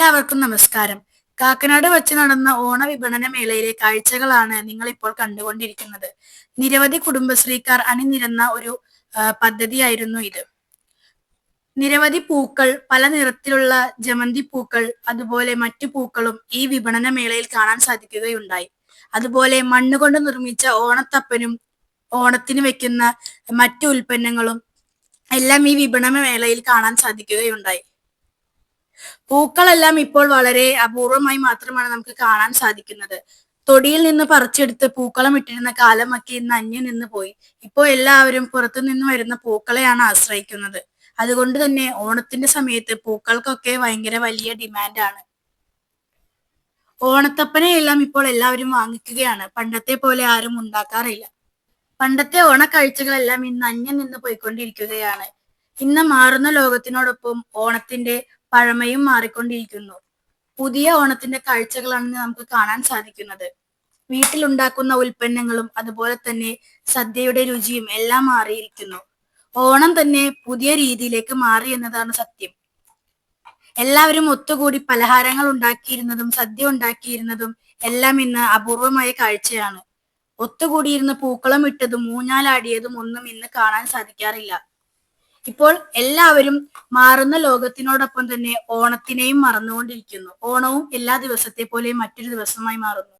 എല്ലാവർക്കും നമസ്കാരം. കാക്കനാട് വച്ച് നടന്ന ഓണ വിപണന മേളയിലെ കാഴ്ചകളാണ് നിങ്ങൾ ഇപ്പോൾ കണ്ടുകൊണ്ടിരിക്കുന്നത്. നിരവധി കുടുംബശ്രീക്കാർ അണിനിരന്ന ഒരു പദ്ധതിയായിരുന്നു ഇത്. നിരവധി പൂക്കൾ പല നിറത്തിലുള്ള ജമന്തി പൂക്കൾ അതുപോലെ മറ്റു പൂക്കളും ഈ വിപണന മേളയിൽ കാണാൻ സാധിക്കുകയുണ്ടായി. അതുപോലെ മണ്ണുകൊണ്ട് നിർമ്മിച്ച ഓണത്തപ്പനും ഓണത്തിന് വെക്കുന്ന മറ്റു ഉൽപ്പന്നങ്ങളും എല്ലാം ഈ വിപണന മേളയിൽ കാണാൻ സാധിക്കുകയുണ്ടായി. പൂക്കളെല്ലാം ഇപ്പോൾ വളരെ അപൂർവമായി മാത്രമാണ് നമുക്ക് കാണാൻ സാധിക്കുന്നത്. തൊടിയിൽ നിന്ന് പറിച്ചെടുത്ത് പൂക്കളം ഇട്ടിരുന്ന കാലമൊക്കെ ഇന്ന് അന്യം നിന്ന് പോയി. ഇപ്പോൾ എല്ലാവരും പുറത്തു നിന്ന് വരുന്ന പൂക്കളെയാണ് ആശ്രയിക്കുന്നത്. അതുകൊണ്ട് തന്നെ ഓണത്തിന്റെ സമയത്ത് പൂക്കൾക്കൊക്കെ ഭയങ്കര വലിയ ഡിമാൻഡാണ് ഓണത്തപ്പനെ എല്ലാം ഇപ്പോൾ എല്ലാവരും വാങ്ങിക്കുകയാണ്. പണ്ടത്തെ പോലെ ആരും ഉണ്ടാക്കാറില്ല. പണ്ടത്തെ ഓണക്കാഴ്ചകളെല്ലാം ഇന്ന് അന്യം നിന്ന് പോയിക്കൊണ്ടിരിക്കുകയാണ്. ഇന്ന് മാറുന്ന ലോകത്തിനോടൊപ്പം ഓണത്തിന്റെ പഴമയും മാറിക്കൊണ്ടിരിക്കുന്നു. പുതിയ ഓണത്തിന്റെ കാഴ്ചകളാണ് നമുക്ക് കാണാൻ സാധിക്കുന്നത്. വീട്ടിലുണ്ടാക്കുന്ന ഉൽപ്പന്നങ്ങളും അതുപോലെ തന്നെ സദ്യയുടെ രുചിയും എല്ലാം മാറിയിരിക്കുന്നു. ഓണം തന്നെ പുതിയ രീതിയിലേക്ക് മാറി എന്നതാണ് സത്യം. എല്ലാവരും ഒത്തുകൂടി പലഹാരങ്ങൾ ഉണ്ടാക്കിയിരുന്നതും സദ്യ ഉണ്ടാക്കിയിരുന്നതും എല്ലാം ഇന്ന് അപൂർവമായ കാഴ്ചയാണ്. ഒത്തുകൂടിയിരുന്ന് പൂക്കളം ഇട്ടതും ഊഞ്ഞാലാടിയതും ഒന്നും ഇന്ന് കാണാൻ സാധിക്കാറില്ല. ഇപ്പോൾ എല്ലാവരും മാറുന്ന ലോകത്തിനോടൊപ്പം തന്നെ ഓണത്തിനെയും മറന്നുകൊണ്ടിരിക്കുന്നു. ഓണവും എല്ലാ ദിവസത്തെ പോലെയും മറ്റൊരു ദിവസമായി മാറുന്നു.